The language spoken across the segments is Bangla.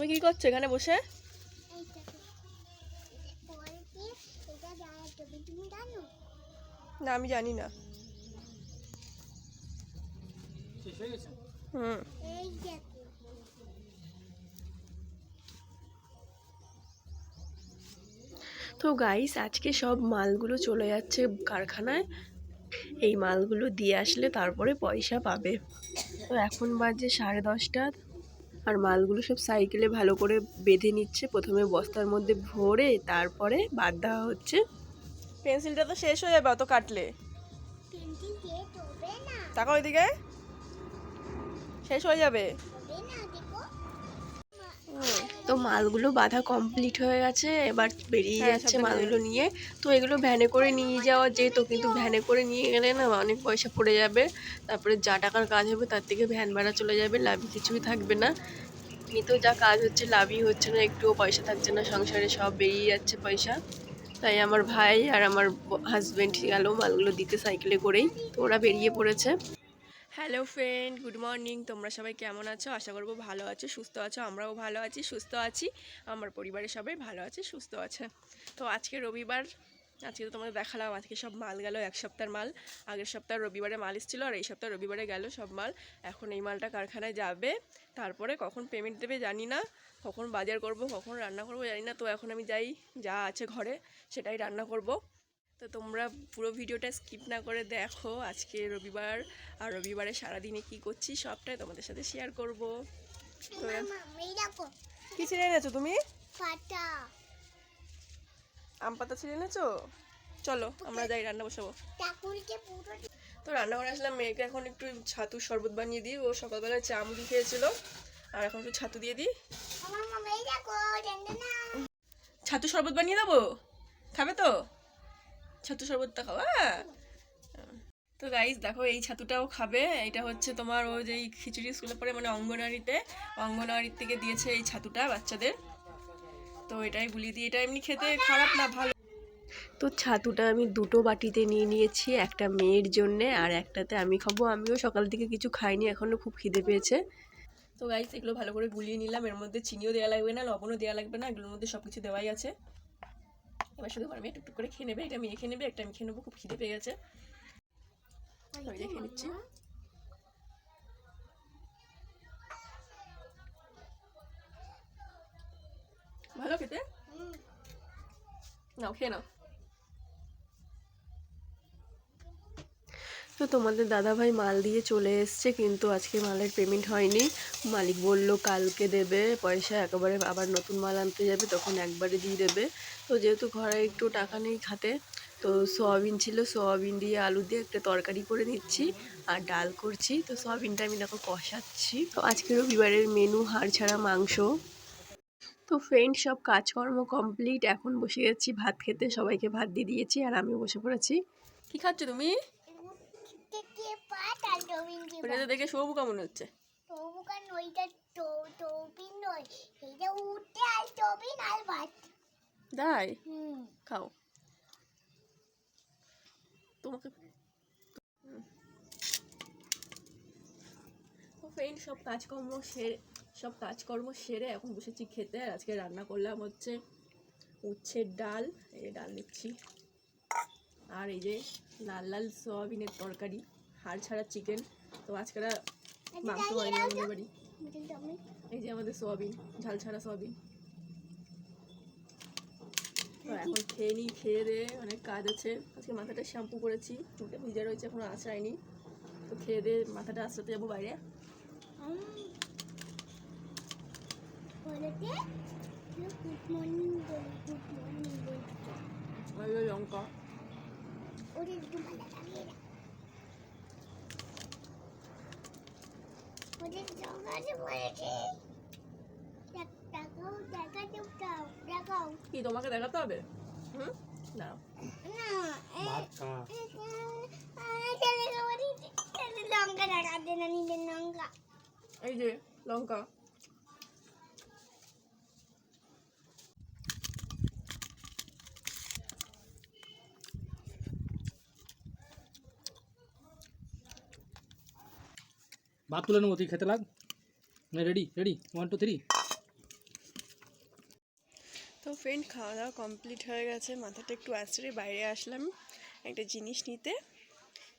তুমি কি করছ এখানে বসে? না, আমি জানি না। হুম। তো গাইস আজকে সব মালগুলো চলে যাচ্ছে কারখানায়। এই মালগুলো দিয়ে আসলে তারপরে পয়সা পাবে। তো এখন বাজে সাড়ে দশটা। আর মালগুলো সব সাইকেলে ভালো করে বেঁধে নিচ্ছে। প্রথমে বস্তার মধ্যে ভরে তারপরে বাদ দেওয়া হচ্ছে। পেন্সিলটা তো শেষ হয়ে যাবে অত কাটলে। টাকা ওইদিকে শেষ হয়ে যাবে। তো মালগুলো বাঁধা কমপ্লিট হয়ে গেছে এবার বেরিয়ে হ্যাঁ, যাচ্ছে মালগুলো নিয়ে। তো এগুলো ভ্যানে করে নিয়ে যাওয়া যেত কিন্তু ভ্যানে করে নিয়ে গেলে না অনেক পয়সা পড়ে যাবে। তারপরে যা টাকার কাজ হবে তার থেকে ভ্যান ভাড়া চলে যাবে লাভই কিছুই থাকবে না। এমনিতেও যা কাজ হচ্ছে লাভই হচ্ছে না একটুও পয়সা থাকছে না সংসারে সব বেরিয়ে যাচ্ছে পয়সা। তাই আমার ভাই আর আমার হাজব্যান্ড গেল মালগুলো দিতে সাইকেলে করেই তো ওরা বেরিয়ে পড়েছে। Hello friend, good morning. তোমরা সবাই কেমন আছো? আশা করব ভালো আছো, সুস্থ আছো, আমরাও ভালো আছি, সুস্থ আছি। আমার পরিবারের সবাই ভালো আছে, সুস্থ আছে। তো আজকে রবিবার, আজকে তো তোমাদের দেখালাম, আজকে সব মাল গেল, এক সপ্তাহের মাল। আগের সপ্তাহ রবিবারে মাল এসেছিল, আর এই সপ্তাহ রবিবারে গেল সব মাল। এখন এই মালটা কারখানায় যাবে, তারপরে কখন পেমেন্ট দেবে জানি না। কখন বাজার করব, কখন রান্না করব জানি না। তো এখন আমি যাই, যা আছে ঘরে, সেটাই রান্না করব। তো তোমরা পুরো ভিডিওটা স্কিপ না করে দেখো আজকে রবিবার আর রবিবারে সারাদিনে কি করছি সবটাই তোমাদের সাথে শেয়ার করব। কি ছিঁড়ে এনেছো তুমি? আম পাতা ছিঁড়ে এনেছো? চলো আমরা যাই রান্না বসাবো। তো রান্না করে আসলাম মেয়েকে এখন একটু ছাতু শরবত বানিয়ে দিই। ও সকালবেলায় চা মুড়ি খেয়েছিল। আর এখন একটু ছাতু দিয়ে দিই। ছাতু শরবত বানিয়ে দেবো? খাবে তো? ছাতু শরবতটা খাও হ্যাঁ তো গাইস দেখো এই ছাতুটাও খাবে। এটা হচ্ছে তোমার ও যে খিচুড়ি স্কুলে পড়ে মানে অঙ্গনারীতে। অঙ্গনারীর থেকে দিয়েছে এই ছাতুটা বাচ্চাদের। তো এটাই গুলিয়ে দিই এটা এমনি খেতে খারাপ না, ভালো। তো ছাতুটা আমি দুটো বাটিতে নিয়ে নিয়েছি, একটা মেয়ের জন্যে আর একটাতে আমি খাব। আমিও সকাল থেকে কিছু খাইনি এখনও খুব খিদে পেয়েছে। তো গাইস এগুলো ভালো করে গুলিয়ে নিলাম। এর মধ্যে চিনিও দেওয়া লাগবে না, লবণও দেওয়া লাগবে না, এগুলোর মধ্যে সব কিছু দেওয়াই আছে। এবার শুধু আমি টুকটুক করে খেয়ে নেবে এটা মেয়ে খেয়ে নেবে একটা আমি খেয়ে নেব খুব খিদে পেয়ে গেছে। আমি খেয়ে নিচ্ছি। ভালো খেতে? নাও খেয়ে নাও। তো তোমাদের দাদাভাই মাল দিয়ে চলে এসছে, কিন্তু আজকে মালের পেমেন্ট হয়নি। মালিক বলল, কালকে দেবে, পয়সা একেবারে আবার নতুন মাল আনতে যাবে, তখন একবারে দিয়ে দেবে। তো যেহেতু ঘরে একটু টাকা নেই খাতে, তো সোয়াবিন ছিল, সোয়াবিন দিয়ে আলু দিয়ে একটা তরকারি করে নিচ্ছি আর ডাল করছি। তো সোয়াবিনটা আমি দেখো কষাচ্ছি। তো আজকে রবিবারের মেনু হাড় ছাড়া মাংস। তো ফ্রেন্ড সব কাজকর্ম কমপ্লিট এখন বসে গেছি ভাত খেতে, সবাইকে ভাত দিয়ে দিয়েছি আর আমি বসে পড়েছি। কি খাচ্ছ তুমি? ওটা তো দেখে সবু কেমন হচ্ছে। তবু কারণ ওইটা টবিন নয় এইটা উঠে আর টবিন আর ভাত। দাই হুম। খাও। তোমাকে ফ্রেন্ড সব কাজকর্ম সেরে সব কাজকর্ম সেরে এখন বসেছি খেতে আর আজকে রান্না করলাম হচ্ছে উচ্ছের ডাল এই ডাল নিচ্ছি। আর এই যে লাল লাল সোয়াবিনের তরকারি হাড় ছাড়া চিকেন তো আজকে আর মাংস হয়নি আমাদের বাড়ি এই যে আমাদের সোয়াবিন ঝাল ছাড়া সোয়াবিন তো এখন খেয়ে নিই খেয়ে দে অনেক কাজ আছে আজকে মাথাটা শ্যাম্পু করেছি চুলটা ভিজে রয়েছে এখনও আঁচড়ায়নি তো খেয়ে দে মাথাটা আঁচড়াতে যাব বাইরে বলেতে গুড মর্নিং বল গুড মর্নিং বল আর এই লঙ্কা ওরে একটু ভালো লাগিয়ে না ওদের জঙ্গলে বলেছে দেখাও দেখা দেখাও দেখাও কি তোমাকে দেখাতে হবে হুম দাঁড়াও না ভাত খা লঙ্কা দেখা দে না নিজের লঙ্কা এই যে লঙ্কা ভাত তুলে নেব, তুই খেতে লাগ। Ready ready one two three তো ফ্রেন্ড খাওয়া দাওয়া কমপ্লিট হয়ে গেছে। মাথাটা একটু আশ্রে বাইরে আসলাম, একটা জিনিস নিতে।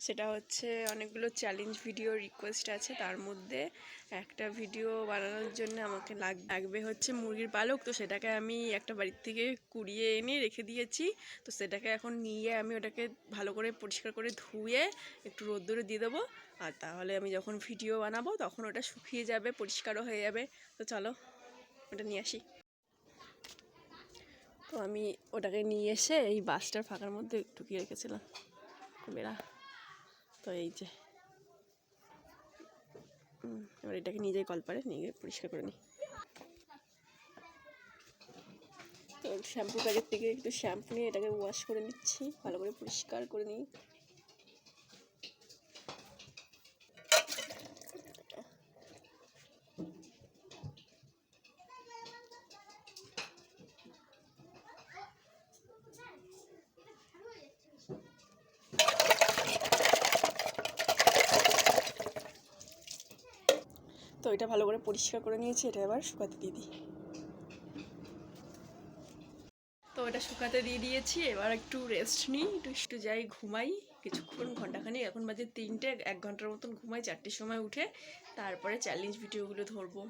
সেটা হচ্ছে অনেকগুলো চ্যালেঞ্জ ভিডিও রিকোয়েস্ট আছে, তার মধ্যে একটা ভিডিও বানানোর জন্য আমাকে লাগ- লাগবে হচ্ছে মুরগির পালক, তো সেটাকে আমি একটা বাড়ির থেকে কুড়িয়ে এনে রেখে দিয়েছি, তো সেটাকে এখন নিয়ে আমি ওটাকে ভালো করে পরিষ্কার করে ধুয়ে একটু রোদ্দুরে দিয়ে দেবো, আর তাহলে আমি যখন ভিডিও বানাবো তখন ওটা শুকিয়ে যাবে, পরিষ্কারও হয়ে যাবে, তো চলো ওটা নিয়ে আসি। তো আমি ওটাকে নিয়ে এসে এই বাসটার ফাঁকার মধ্যে ঢুকিয়ে রেখেছিলাম, বেড়া। তো এই যে। এবার এটাকে নিয়ে যাই কলপারে নিয়ে গিয়ে পরিষ্কার করে নিই। তো শ্যাম্পু প্যাকেট থেকে একটু শ্যাম্পু নিয়ে এটাকে ওয়াশ করে নিচ্ছি, ভালো করে পরিষ্কার করে নিই। এটা ভালো করে পরিষ্কার করে নিয়েছি, এটা এবার শুকাতে দিয়ে দিই। তো এটা শুকাতে দিয়ে দিয়েছি, এবার একটু রেস্ট নিই, একটু একটু যাই ঘুমাই, কিছুক্ষণ ঘন্টাখানি এখন বাজে তিনটে, এক ঘণ্টার মতন ঘুমাই, চারটের সময় উঠে, তারপরে চ্যালেঞ্জ ভিডিওগুলো ধরবো।